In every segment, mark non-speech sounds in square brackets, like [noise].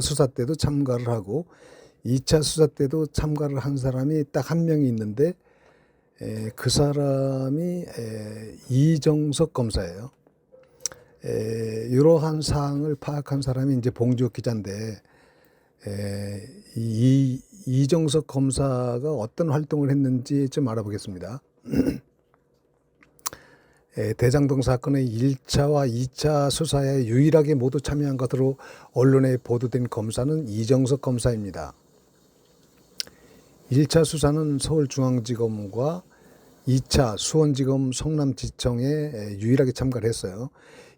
수사 때도 참가를 하고 2차 수사 때도 참가를 한 사람이 딱 한 명이 있는데 에, 그 사람이 에, 이정석 검사예요. 에, 이러한 사항을 파악한 사람이 이제 봉주혁 기자인데 에, 이 이정석 검사가 어떤 활동을 했는지 좀 알아보겠습니다. [clears throat] 에, 대장동 사건의 1차와 2차 수사에 유일하게 모두 참여한 것으로 언론에 보도된 검사는 이정석 검사입니다. 1차 수사는 서울중앙지검과 2차 수원지검 성남지청에 에, 유일하게 참가를 했어요.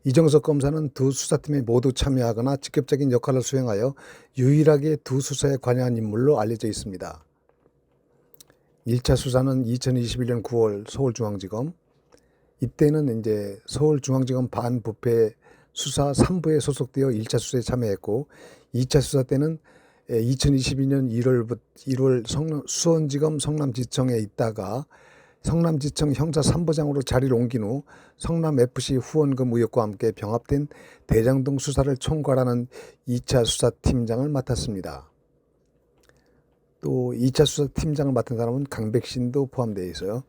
이정석 검사는 두 수사팀에 모두 참여하거나 직접적인 역할을 수행하여 유일하게 두 수사에 관여한 인물로 알려져 있습니다. 1차 수사는 2021년 9월 서울중앙지검, 이때는 이제 서울중앙지검 반부패 수사 3부에 소속되어 1차 수사에 참여했고 2차 수사 때는 2022년 1월부터 1월 성남, 수원지검 성남지청에 있다가 성남지청 형사 3부장으로 자리를 옮긴 후 성남FC 후원금 의혹과 함께 병합된 대장동 수사를 총괄하는 2차 수사팀장을 맡았습니다. 또 2차 수사팀장을 맡은 사람은 강백신도 포함되어 있어요.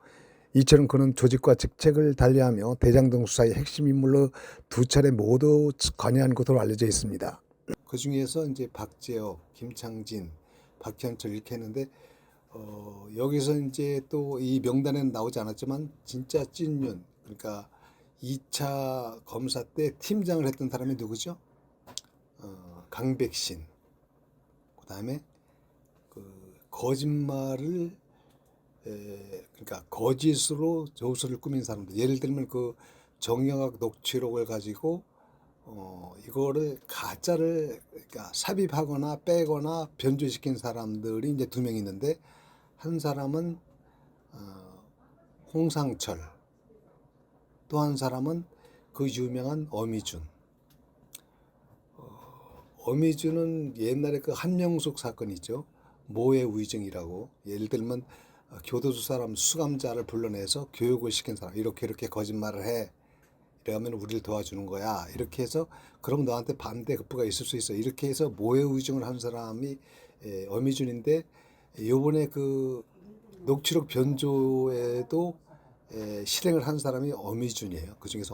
이처럼 그는 조직과 직책을 달리하며 대장동 수사의 핵심 인물로 두 차례 모두 관여한 것으로 알려져 있습니다. 그 중에서 이제 박재혁, 김창진, 박현철 이렇게 했는데 어, 여기서 이제 또 이 명단에는 나오지 않았지만 진짜 찐윤 그러니까 2차 검사 때 팀장을 했던 사람이 누구죠? 어, 강백신. 그다음에 그 거짓말을 에, 그러니까 거짓으로 저수를 꾸민 사람들. 예를 들면 그 정영학 녹취록을 가지고 어 이거를 가짜를 그러니까 삽입하거나 빼거나 변조시킨 사람들이 이제 두 명 있는데 한 사람은 어, 홍상철 또 한 사람은 그 유명한 어미준. 어, 어미준은 옛날에 그 한명숙 사건 있죠. 모해 위증이라고. 예를 들면 어, 교도소 사람 수감자를 불러내서 교육을 시킨 사람 이렇게 이렇게 거짓말을 해. 이러면 우리를 도와주는 거야. 이렇게 해서 그럼 너한테 반대 급부가 있을 수 있어. 이렇게 해서 모해 위증을 한 사람이 에, 어미준인데 요번에 그 녹취록 변조에도 에, 실행을 한 사람이 어미준이에요. 그 중에서